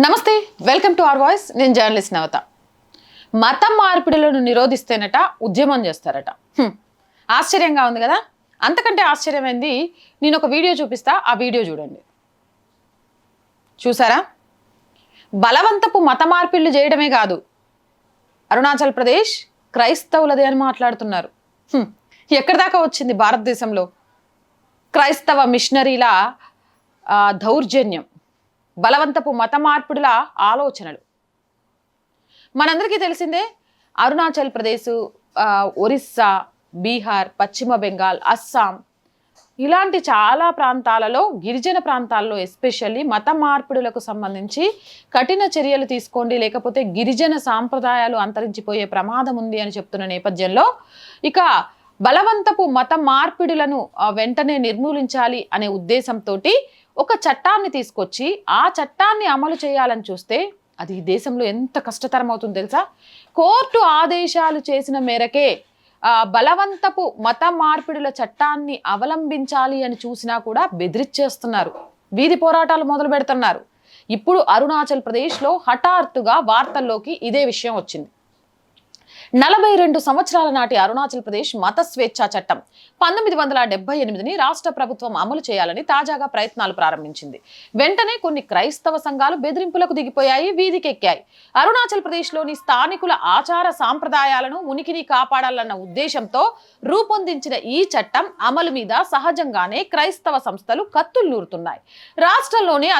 నమస్తే welcome to R voice. నేను journalist Navatha. మతం మార్పిడులను నిరోధిస్తేనట ఉద్యమం చేస్తారట. ఆశ్చర్యంగా ఉంది కదా? అంతకంటే ఆశ్చర్యమైంది నేను ఒక వీడియో చూపిస్తా ఆ వీడియో చూడండి. చూసారా? బలవంతపు మత మార్పిళ్ళు చేయడమే కాదు. అరుణాచల్ ప్రదేశ్ క్రైస్తవులదే అని మాట్లాడుతున్నారు. ఎక్కడి దాకా వచ్చింది భారతదేశంలో? క్రైస్తవ మిషనరీల దౌర్జన్యం. బలవంతపు మత మార్పిడుల ఆలోచనలు. మనందరికీ తెలిసిందే అరుణాచల్ ప్రదేశ్ ఒరిస్సా బీహార్ పశ్చిమ బెంగాల్ అస్సాం ఇలాంటి చాలా ప్రాంతాలలో గిరిజన ప్రాంతాల్లో ఎస్పెషల్లీ మత మార్పిడులకు సంబంధించి కఠిన చర్యలు తీసుకోండి లేకపోతే గిరిజన సాంప్రదాయాలు అంతరించిపోయే ప్రమాదం ఉంది అని చెప్తున్న నేపథ్యంలో ఇక బలవంతపు మత మార్పిడులను వెంటనే నిర్మూలించాలి అనే ఉద్దేశంతో ఒక చట్టాన్ని తీసుకొచ్చి ఆ చట్టాన్ని అమలు చేయాలని చూస్తే అది దేశంలో ఎంత కష్టతరం అవుతుంది తెలుసా? కోర్టు ఆదేశాలు చేసిన మేరకే బలవంతపు మత మార్పిడుల చట్టాన్ని అవలంబించాలి అని చూసినా కూడా బెదిరిచ్చేస్తున్నారు. వీధి పోరాటాలు మొదలు పెడుతున్నారు ఇప్పుడు అరుణాచల్ ప్రదేశ్లో హఠాత్తుగా వార్తల్లోకి ఇదే విషయం వచ్చింది. నలభై రెండు సంవత్సరాల నాటి అరుణాచల్ ప్రదేశ్ మత స్వేచ్ఛా చట్టం. పంతొమ్మిది వందల డెబ్బై ఎనిమిదిని రాష్ట్ర ప్రభుత్వం అమలు చేయాలని తాజాగా ప్రయత్నాలు ప్రారంభించింది. వెంటనే కొన్ని క్రైస్తవ సంఘాలు బెదిరింపులకు దిగిపోయాయి వీధికెక్కాయి. అరుణాచల్ ప్రదేశ్లోని స్థానికుల ఆచార సాంప్రదాయాలను ఉనికిని కాపాడాలన్న ఉద్దేశంతో రూపొందించిన ఈ చట్టం అమలు మీద సహజంగానే క్రైస్తవ సంస్థలు కత్తులు నూరుతున్నాయి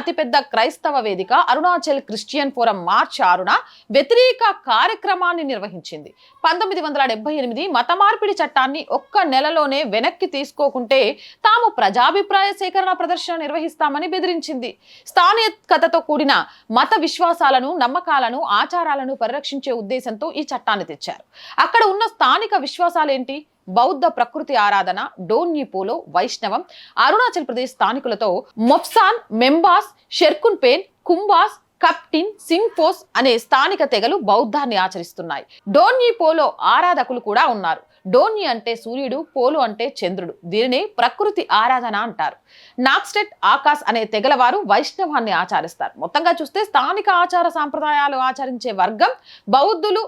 అతిపెద్ద క్రైస్తవ వేదిక అరుణాచల్ క్రిస్టియన్ ఫోరం మార్చ్ ఆరున వ్యతిరేక కార్యక్రమాన్ని నిర్వహించింది. పంతొమ్మిది వందల డెబ్బై ఎనిమిది మత మార్పిడి చట్టాన్ని ఒక్క నెలలోనే వెనక్కి తీసుకోకుంటే తాము ప్రజాభిప్రాయ సేకరణ ప్రదర్శన నిర్వహిస్తామని బెదిరించింది. స్థానికతతో కూడిన మత విశ్వాసాలను నమ్మకాలను ఆచారాలను పరిరక్షించే ఉద్దేశంతో ఈ చట్టాన్ని తెచ్చారు. అక్కడ ఉన్న స్థానిక విశ్వాసాలేంటి? బౌద్ధ ప్రకృతి ఆరాధన డోన్యిపోలో వైష్ణవం అరుణాచల్ ప్రదేశ్ స్థానికులతో మొఫ్సాన్ మెంబాస్ షెర్కున్పేన్ కుంబాస్ కప్టిన్ సింగ్ఫోస్ అనే స్థానిక తెగలు బౌద్ధాన్ని ఆచరిస్తున్నాయి. డోన్యి పోలో ఆరాధకులు కూడా ఉన్నారు. డోన్యి అంటే సూర్యుడు పోలు అంటే చంద్రుడు. దీనిని ప్రకృతి ఆరాధన అంటారు. నాక్స్టెట్ ఆకాశ్ అనే తెగల వారు వైష్ణవాన్ని ఆచరిస్తారు. మొత్తంగా చూస్తే స్థానిక ఆచార సాంప్రదాయాలు ఆచరించే వర్గం బౌద్ధులు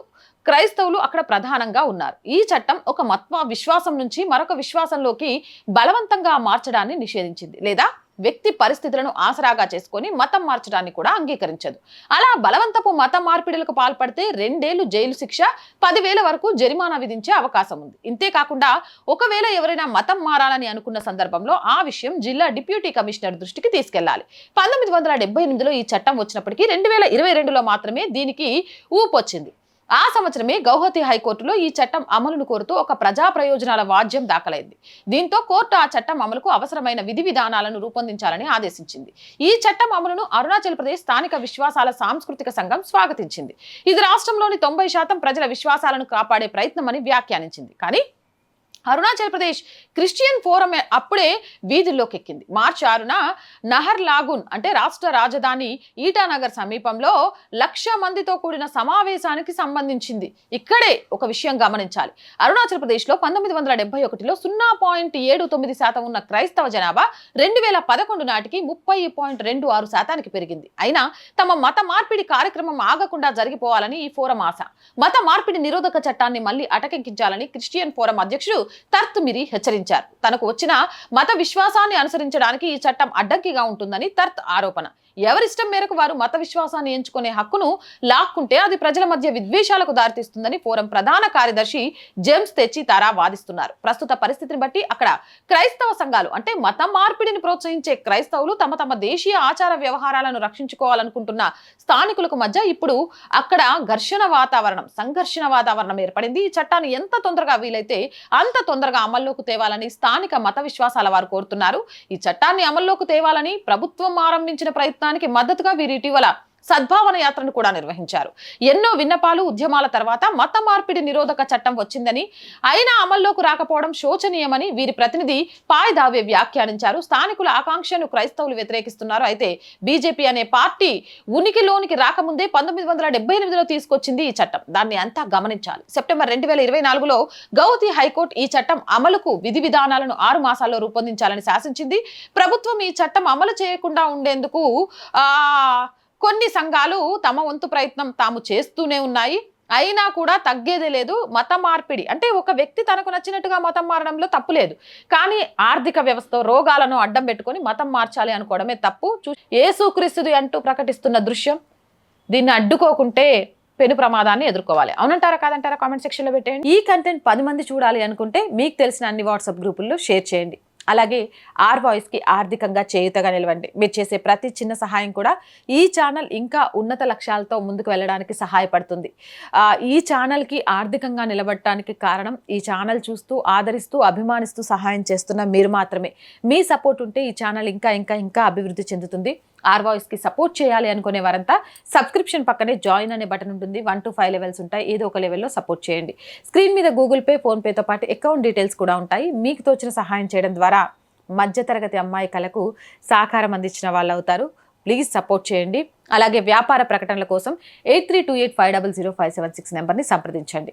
క్రైస్తవులు అక్కడ ప్రధానంగా ఉన్నారు. ఈ చట్టం ఒక మత్వ విశ్వాసం నుంచి మరొక విశ్వాసంలోకి బలవంతంగా మార్చడాన్ని నిషేధించింది. లేదా వ్యక్తి పరిస్థితులను ఆసరాగా చేసుకొని మతం మార్చడాన్ని కూడా అంగీకరించదు. అలా బలవంతపు మత మార్పిడులకు పాల్పడితే రెండేళ్ళు జైలు శిక్ష పదివేల వరకు జరిమానా విధించే అవకాశం ఉంది. ఇంతే కాకుండా ఒకవేళ ఎవరైనా మతం మారాలని అనుకున్న సందర్భంలో ఆ విషయం జిల్లా డిప్యూటీ కమిషనర్ దృష్టికి తీసుకెళ్ళాలి. పంతొమ్మిది వందల డెబ్బై ఎనిమిదిలో ఈ చట్టం వచ్చినప్పటికీ రెండు వేల ఇరవై రెండులో మాత్రమే దీనికి ఊపొచ్చింది. ఆ సంవత్సరమే గౌహతి హైకోర్టులో ఈ చట్టం అమలును కోరుతూ ఒక ప్రజా ప్రయోజనాల వాద్యం దాఖలైంది. దీంతో కోర్టు ఆ చట్టం అమలుకు అవసరమైన విధి విధానాలను రూపొందించాలని ఆదేశించింది. ఈ చట్టం అమలును అరుణాచల్ ప్రదేశ్ స్థానిక విశ్వాసాల సాంస్కృతిక సంఘం స్వాగతించింది. ఇది రాష్ట్రంలోని తొంభై శాతం ప్రజల విశ్వాసాలను కాపాడే ప్రయత్నమని వ్యాఖ్యానించింది. కానీ అరుణాచల్ ప్రదేశ్ క్రిస్టియన్ ఫోరం అప్పుడే వీధుల్లోకి ఎక్కింది మార్చి ఆరున నహర్ లాగున్ అంటే రాష్ట్ర రాజధాని ఈటానగర్ సమీపంలో లక్ష మందితో కూడిన సమావేశానికి సంబంధించింది. ఇక్కడే ఒక విషయం గమనించాలి. అరుణాచల్ ప్రదేశ్లో పంతొమ్మిది వందల డెబ్బై ఒకటిలో సున్నా పాయింట్ ఏడు తొమ్మిది శాతం ఉన్న క్రైస్తవ జనాభా రెండు వేల పదకొండు నాటికి ముప్పై పాయింట్ రెండు ఆరు శాతానికి పెరిగింది. అయినా తమ మత మార్పిడి కార్యక్రమం ఆగకుండా జరిగిపోవాలని ఈ ఫోరం ఆశ. మత మార్పిడి నిరోధక చట్టాన్ని మళ్ళీ అటకెక్కించాలని క్రిస్టియన్ ఫోరం అధ్యక్షుడు తర్త్ మిరి హెచ్చరించారు. తనకు వచ్చిన మత విశ్వాసాన్ని అనుసరించడానికి ఈ చట్టం అడ్డంకిగా ఉంటుందని తర్త్ ఆరోపణ. ఎవరిష్టం మేరకు వారు మత విశ్వాసాన్ని ఎంచుకునే హక్కును లాక్కుంటే అది ప్రజల మధ్య విద్వేషాలకు దారితీస్తుందని ఫోరం ప్రధాన కార్యదర్శి జేమ్స్ తెచ్చి తారా వాదిస్తున్నారు. ప్రస్తుత పరిస్థితిని బట్టి అక్కడ క్రైస్తవ సంఘాలు అంటే మత మార్పిడిని ప్రోత్సహించే క్రైస్తవులు తమ తమ దేశీయ ఆచార వ్యవహారాలను రక్షించుకోవాలనుకుంటున్న స్థానికులకు మధ్య ఇప్పుడు అక్కడ ఘర్షణ వాతావరణం సంఘర్షణ వాతావరణం ఏర్పడింది. ఈ చట్టాన్ని ఎంత తొందరగా వీలైతే అంత తొందరగా అమల్లోకి తేవాలని స్థానిక మత విశ్వాసాల వారు కోరుతున్నారు. ఈ చట్టాన్ని అమల్లోకి తేవాలని ప్రభుత్వం ఆరంభించిన ప్రయత్నం ప్రభుత్వానికి మద్దతుగా వీరు ఇటీవల సద్భావన యాత్రను కూడా నిర్వహించారు. ఎన్నో విన్నపాలు ఉద్యమాల తర్వాత మత మార్పిడి నిరోధక చట్టం వచ్చిందని అయినా అమల్లోకి రాకపోవడం శోచనీయమని వీరి ప్రతినిధి పాయ్ దావే వ్యాఖ్యానించారు. స్థానికుల ఆకాంక్షను క్రైస్తవులు వ్యతిరేకిస్తున్నారు. అయితే బీజేపీ అనే పార్టీ ఉనికిలోనికి రాకముందే పంతొమ్మిది వందల డెబ్బై ఎనిమిదిలో తీసుకొచ్చింది ఈ చట్టం. దాన్ని అంతా గమనించాలి. సెప్టెంబర్ రెండు వేల ఇరవై నాలుగులో గౌతి హైకోర్టు ఈ చట్టం అమలుకు విధి విధానాలను ఆరు మాసాల్లో రూపొందించాలని శాసించింది. ప్రభుత్వం ఈ చట్టం అమలు చేయకుండా ఉండేందుకు ఆ కొన్ని సంఘాలు తమ వంతు ప్రయత్నం తాము చేస్తూనే ఉన్నాయి. అయినా కూడా తగ్గేదే లేదు. మత మార్పిడి అంటే ఒక వ్యక్తి తనకు నచ్చినట్టుగా మతం మారడంలో తప్పు లేదు. కానీ ఆర్థిక వ్యవస్థ రోగాలను అడ్డం పెట్టుకొని మతం మార్చాలి అనుకోవడమే తప్పు. చూ ఏసుక్రీస్తుది అంటూ ప్రకటిస్తున్న దృశ్యం దీన్ని అడ్డుకోకుంటే పెను ప్రమాదాన్ని ఎదుర్కోవాలి. అవునంటారా కాదంటారా కామెంట్ సెక్షన్లో పెట్టేయండి. ఈ కంటెంట్ పది మంది చూడాలి అనుకుంటే మీకు తెలిసిన అన్ని వాట్సాప్ గ్రూపుల్లో షేర్ చేయండి. అలాగే ఆర్ వాయిస్కి ఆర్థికంగా చేయుతగా నిలవండి. మీరు చేసే ప్రతి చిన్న సహాయం కూడా ఈ ఛానల్ ఇంకా ఉన్నత లక్ష్యాలతో ముందుకు వెళ్ళడానికి సహాయపడుతుంది. ఈ ఛానల్కి ఆర్థికంగా నిలబడటానికి కారణం ఈ ఛానల్ చూస్తూ ఆదరిస్తూ అభిమానిస్తూ సహాయం చేస్తున్న మీరు మాత్రమే. మీ సపోర్ట్ ఉంటే ఈ ఛానల్ ఇంకా ఇంకా ఇంకా అభివృద్ధి చెందుతుంది. ఆర్ వాయిస్కి సపోర్ట్ చేయాలి అనుకునే వారంతా సబ్స్క్రిప్షన్ పక్కనే జాయిన్ అనే బటన్ ఉంటుంది. వన్ టు ఫైవ్ లెవెల్స్ ఉంటాయి. ఏదో ఒక లెవెల్లో సపోర్ట్ చేయండి. స్క్రీన్ మీద గూగుల్ పే ఫోన్పేతో పాటు అకౌంట్ డీటెయిల్స్ కూడా ఉంటాయి. మీకు తోచిన సహాయం చేయడం ద్వారా మధ్యతరగతి అమ్మాయి కళకు సహకారం అందించిన వాళ్ళు అవుతారు. ప్లీజ్ సపోర్ట్ చేయండి. అలాగే వ్యాపార ప్రకటనల కోసం eight three two eight five double zero five seven six నెంబర్ని సంప్రదించండి.